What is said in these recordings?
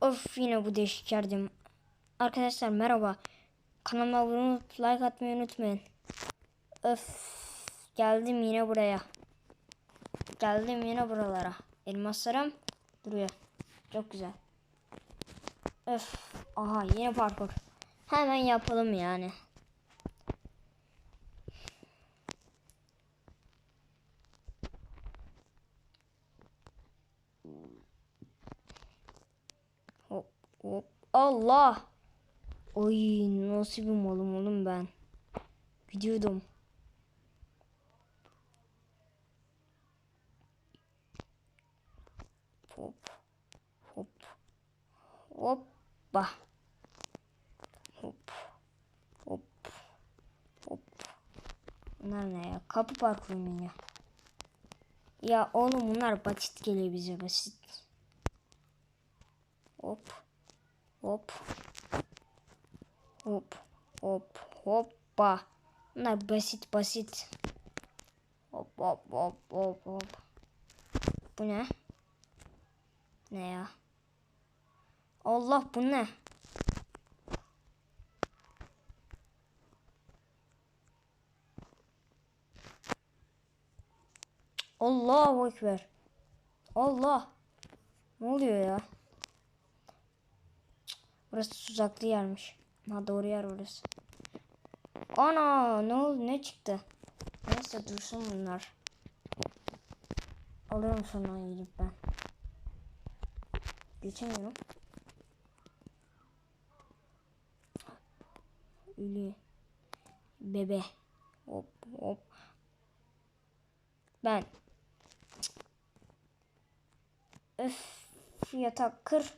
Of yine bu değişik yerdim. Arkadaşlar merhaba. Kanalıma abone olup like atmayı unutmayın. Öf geldim yine buraya. Geldim yine buralara. Elmaslarım duruyor. Çok güzel. Öf aha yine parkur. Hemen yapalım yani. Hop. Allah. Oy nasıl bir malım oğlum ben. Gidiyordum. Hop. Hop. Hoppa. Hop. Hop. Hop. Bunlar ne ya? Kapı parkuru ya? Ya oğlum bunlar basit geliyor bize basit. Hop. Hop. Hop. Hop. Hoppa. Bunlar basit basit. Hop hop hop hop hop. Bu ne? Ne ya? Allah bu ne? Allahu Ekber. Allah. Ne oluyor ya? Burası tuzaklı yermiş. Ha doğru yer burası. Ana ne oldu ne çıktı? Neyse dursun bunlar. Alıyorum sonra gidip ben. Geçemiyorum. Ölü. Bebe. Hop hop. Ben. Öf. Yatak kır.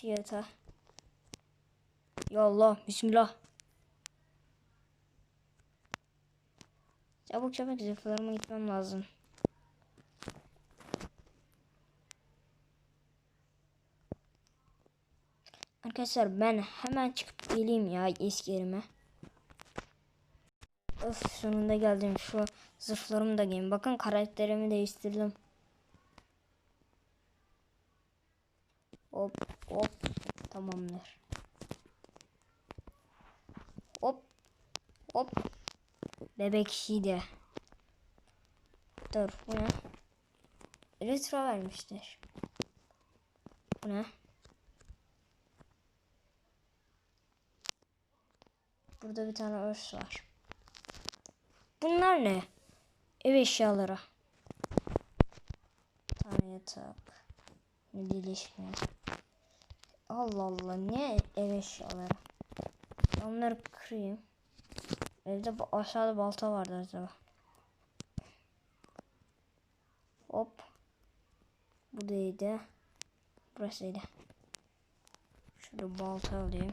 Şu yatağı. Ya Allah. Bismillah. Çabuk çabuk zırhlarıma gitmem lazım. Arkadaşlar ben hemen çıkıp geleyim ya eski yerime. Öf sonunda geldim şu zırhlarımı da giyeyim. Bakın karakterimi değiştirdim. Hop hop tamamdır. Hop hop bebek şeydi. Dur bu ne? Retro vermişler. Bu ne? Burada bir tane örs var. Bunlar ne? Ev eşyaları. Bir tane yatak. Ne dilişme. Allah Allah ne ev eşyaları. Onları kırayım. Evde aşağıda balta vardı acaba. Hop. Bu değildi. Burasıydı. Şurada balta alayım.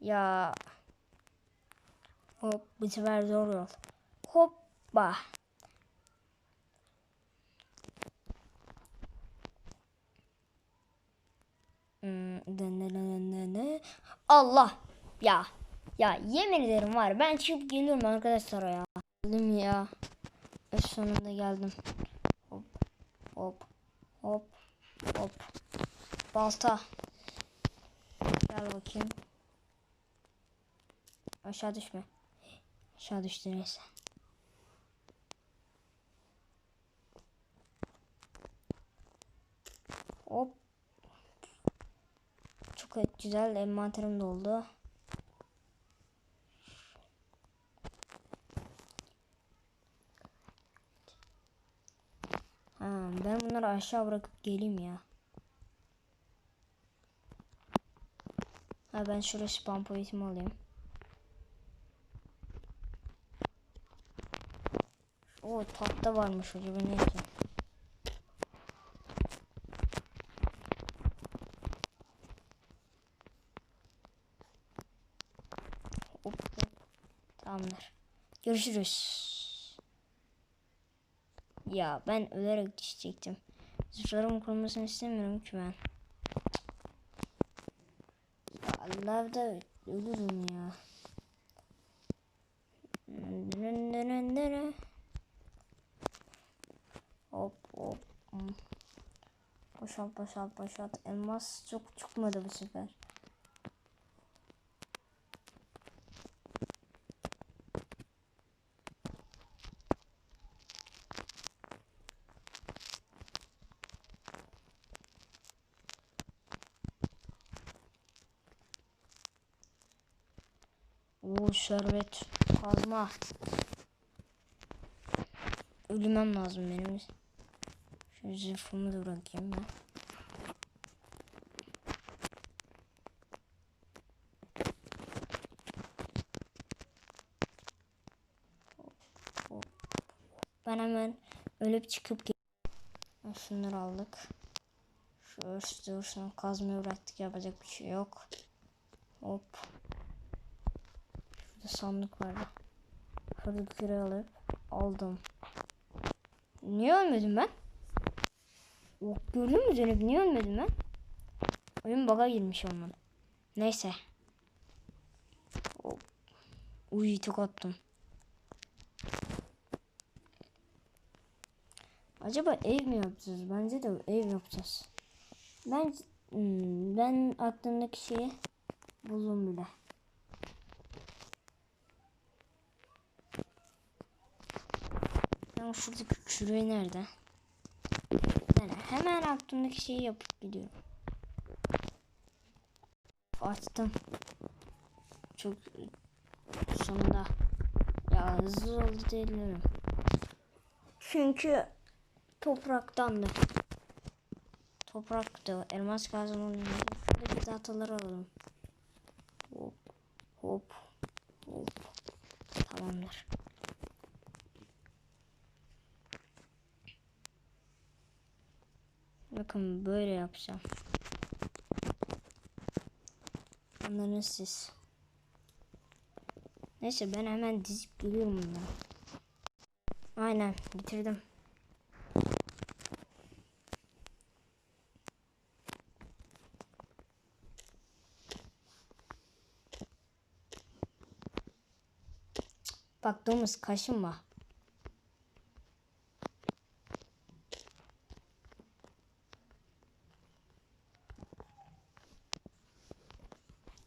Ya. Hop bu sefer zor yol. Hoppa. Allah. Ya. Ya yemin ederim var. Ben çıkıp geliyorum arkadaşlar ya. Geldim ya. Ve sonunda geldim. Hop. Hop. Hop. Hop. Balta. Gel bakayım. Aşağı düşme. Aşağı düştü neyse. Hop. Çok güzel envanterim doldu. Ha, ben bunları aşağı bırakıp geleyim ya. Ha ben şuraya spam pointimi alayım. O tahta varmış acaba neyse. Görüşürüz. Ya ben ölerek düşecektim. Zırhlarım kurulmasını istemiyorum ki ben. Allah da ölürüm ya. Hop hop. Boşalt boşalt boşalt. Elmas çok çıkmadı bu sefer. Oo şerbet kazma. Ölmem lazım benim. Şu zırhımı da bırakayım ben. Ben hemen ölüp çıkıp Şunları aldık. Şu üstü dursun kazmayı bıraktık yapacak bir şey yok. Hop. Sandık vardı. Fırdıkları alıp aldım. Niye ölmedim ben? Oh, gördün mü Zeynep? Niye ölmedim ben? Oyun bug'a girmiş olmalı. Neyse. Hop. Uy tık attım. Acaba ev mi yapacağız? Bence de ev yapacağız. Ben hmm, ben aklımdaki şeyi buldum bile. Ben şuradaki küreği nerede? Yani hemen aklımdaki şeyi yapıp gidiyorum. Açtım. Çok sonunda ya hızlı oldu diyebilirim. Çünkü topraktandı. Topraktı. Elmas kazanın şuradaki tahtaları alalım. Hop hop. Tamamdır. Bakın böyle yapacağım. Anladınız siz. Neyse ben hemen dizip geliyorum bunları. Aynen bitirdim. Bak domuz kaşınma.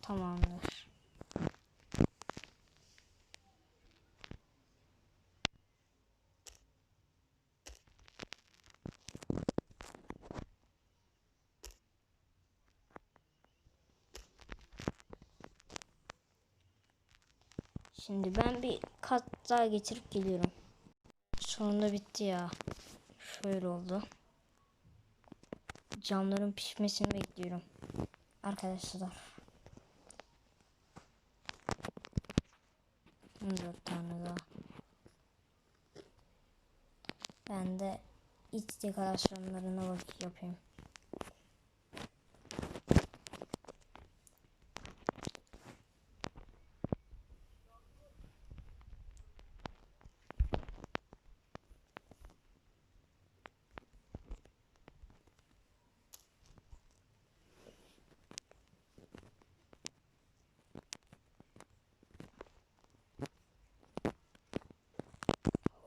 Tamamdır. Şimdi ben bir kat daha getirip geliyorum. Sonunda bitti ya. Şöyle oldu. Camların pişmesini bekliyorum. Arkadaşlar. 14 tane daha. Ben de iç dekorasyonlarına bak yapayım.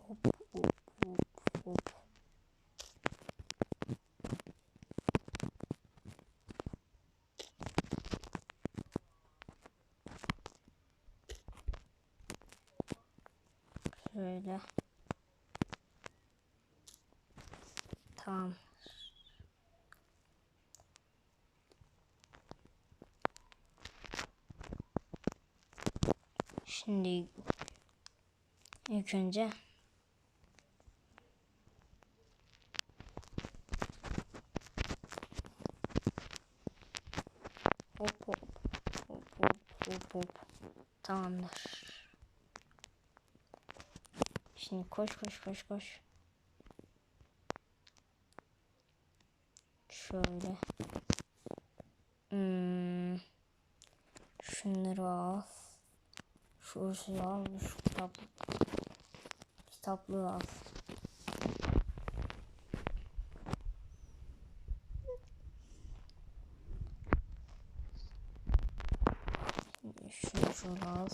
Hop hop hop hop. Şöyle. Tamam. Şimdi ilk önce hop hop hop hop hop hop tamamdır. Şimdi koş koş koş koş. Şöyle. Hmm. Şunları al. Şu al. Şu kitap. Kitaplığı al. Şimdi şunu şöyle al.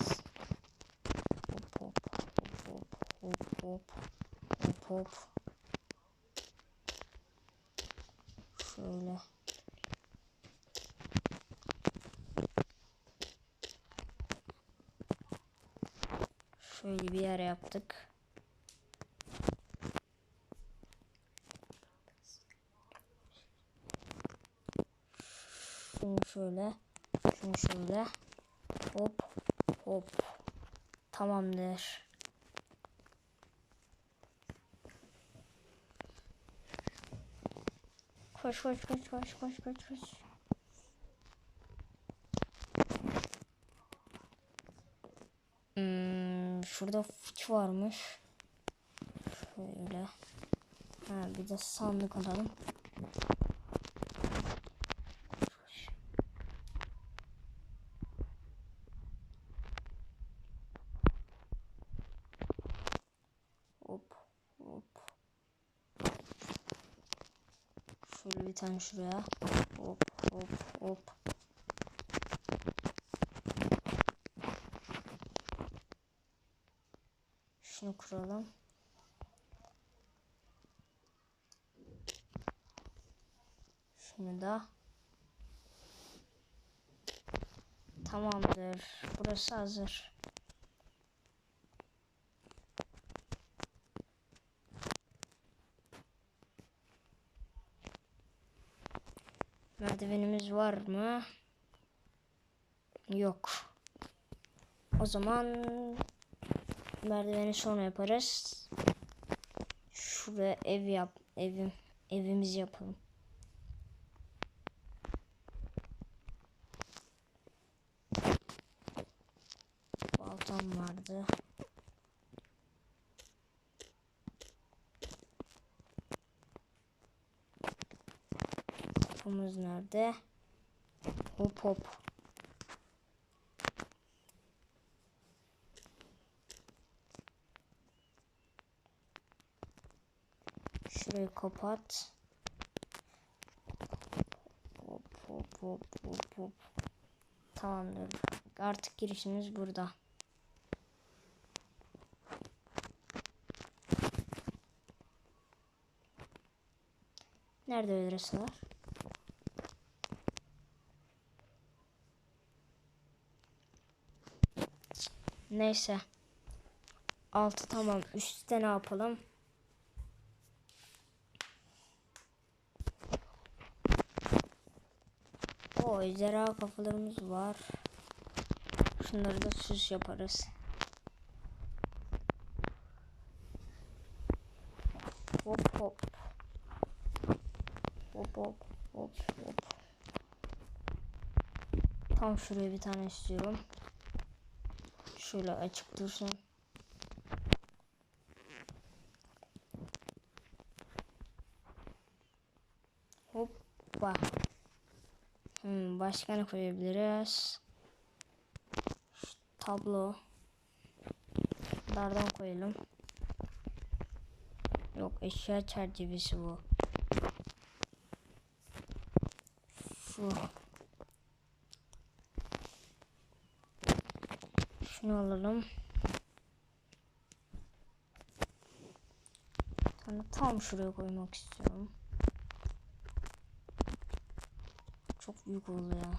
Hop hop hop hop hop hop hop. Şöyle. Şöyle bir yer yaptık. Şunu şöyle. Şunu şöyle. Hop. Hop. Tamamdır. Koş koş koş koş koş koş koş. Hmm, şurada fıç varmış. Şöyle. Ha, bir de sandık alalım. Hop hop. Şöyle bir tane şuraya. Hop hop hop. Şunu kuralım. Şunu da. Tamamdır. Burası hazır. Merdivenimiz var mı? Yok. O zaman merdiveni sonra yaparız. Şuraya ev yap, evim, evimizi yapalım. Baltam vardı. Kapımız nerede? Hop hop. Şurayı kapat. Hop hop hop hop hop. Tamamdır. Artık girişimiz burada. Nerede öylesi var? Neyse. Altı tamam. Üstte ne yapalım? O ejderha kafalarımız var. Şunları da süs yaparız. Hop hop. Hop hop hop hop. Tam şuraya bir tane istiyorum. Şöyle açık dursun. Hoppa. Hmm, başka ne koyabiliriz? Şu tablo. Dardan koyalım. Yok eşya çerçevesi bu. Şu. Şunu alalım. Sonra tam şuraya koymak istiyorum. Çok büyük oldu ya.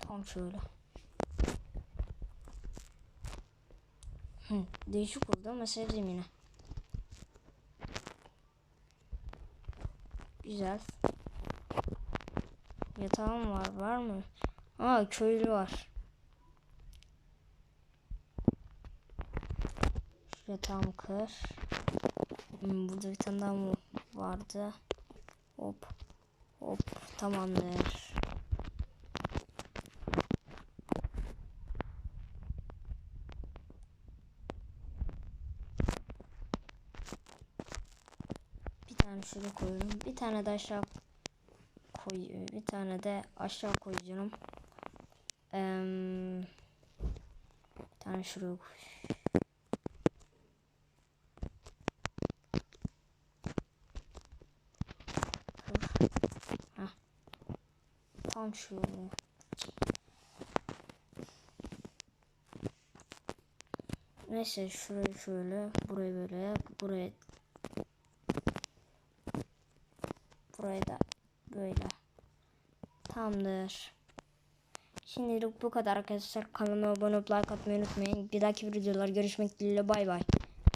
Tam şöyle. Hı, değişik oldu ama sevdim yine. Güzel. Yatağım var. Var mı? Aa köylü var. Şu yatağımı kır. Hmm, burada bir tane daha mı vardı? Hop. Hop. Tamamdır. Bir tane şuraya koyuyorum. Bir tane de aşağı koy. Bir tane de aşağı koyacağım. Eee bir tane şuraya koy. Tam şöyle. Neyse şurayı şöyle, burayı böyle, burayı Burayı da böyle. Tamamdır. Şimdilik bu kadar arkadaşlar. Kanalıma abone olup like atmayı unutmayın. Bir dahaki videolar görüşmek dileğiyle bay bay.